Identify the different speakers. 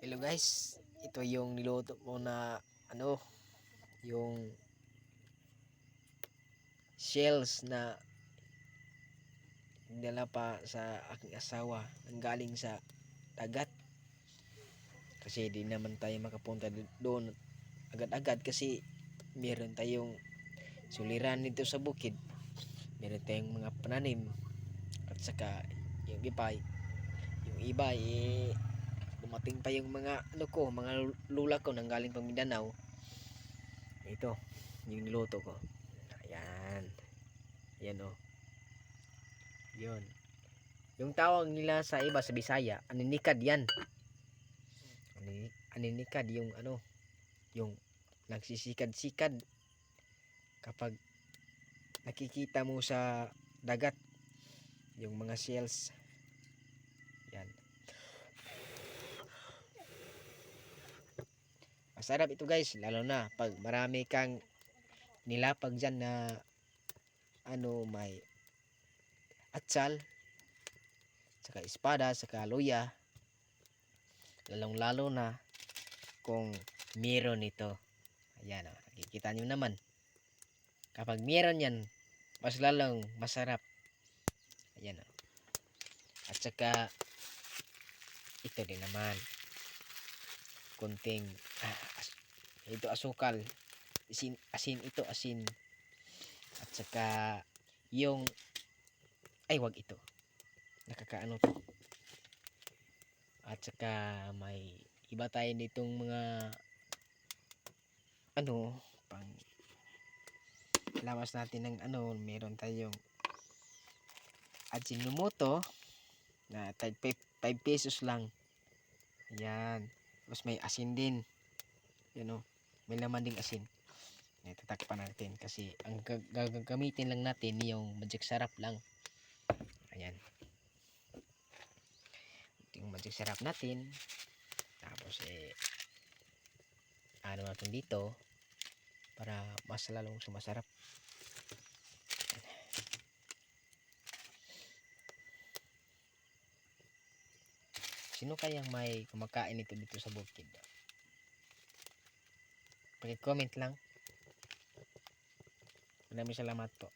Speaker 1: Hello guys, ito yung niluto ko na ano, yung shells na dala pa sa aking asawa nang galing sa dagat. Kasi di naman tayo makapunta do- doon agad-agad kasi meron tayong suliran dito sa bukid. Meron tayong mga pananim at saka yung iba yung iba eh dumating pa yung mga ano ko, mga lula ko nang galing pang Mindanao. Ito, yung niluto ko. Ayan. Ayan oh. Yun. Yung tawag nila sa iba sa Bisaya, aninikad yan. Ani- Aninikad yung ano, yung nagsisikad-sikad kapag nakikita mo sa dagat yung mga shells. Yan. Masarap ito guys, lalo na pag marami kang nilapag dyan na ano may atsal, saka espada, saka luya. Lalong lalo na kung meron ito. Ayan o, nakikita nyo naman. Kapag meron yan, mas lalong masarap. Ayan o. At saka, ito din naman kunting ah, as- ito asukal. Asin, asin ito asin. At saka yung ay wag ito. Nakakaano to. At saka may iba tayo nitong mga ano pang lawas natin ng ano meron tayong Ajinomoto na tag 5 pesos lang. Ayan. Tapos may asin din. Yan o. May laman ding asin. Ayan, tatakpan natin kasi ang gag- gagamitin lang natin yung magic sarap lang. Ayan. Yung magic sarap natin. Tapos eh ano natin dito para mas lalong sumasarap. Sino kayang may kumakain nito dito sa bukid? Paki-comment lang. Maraming salamat po.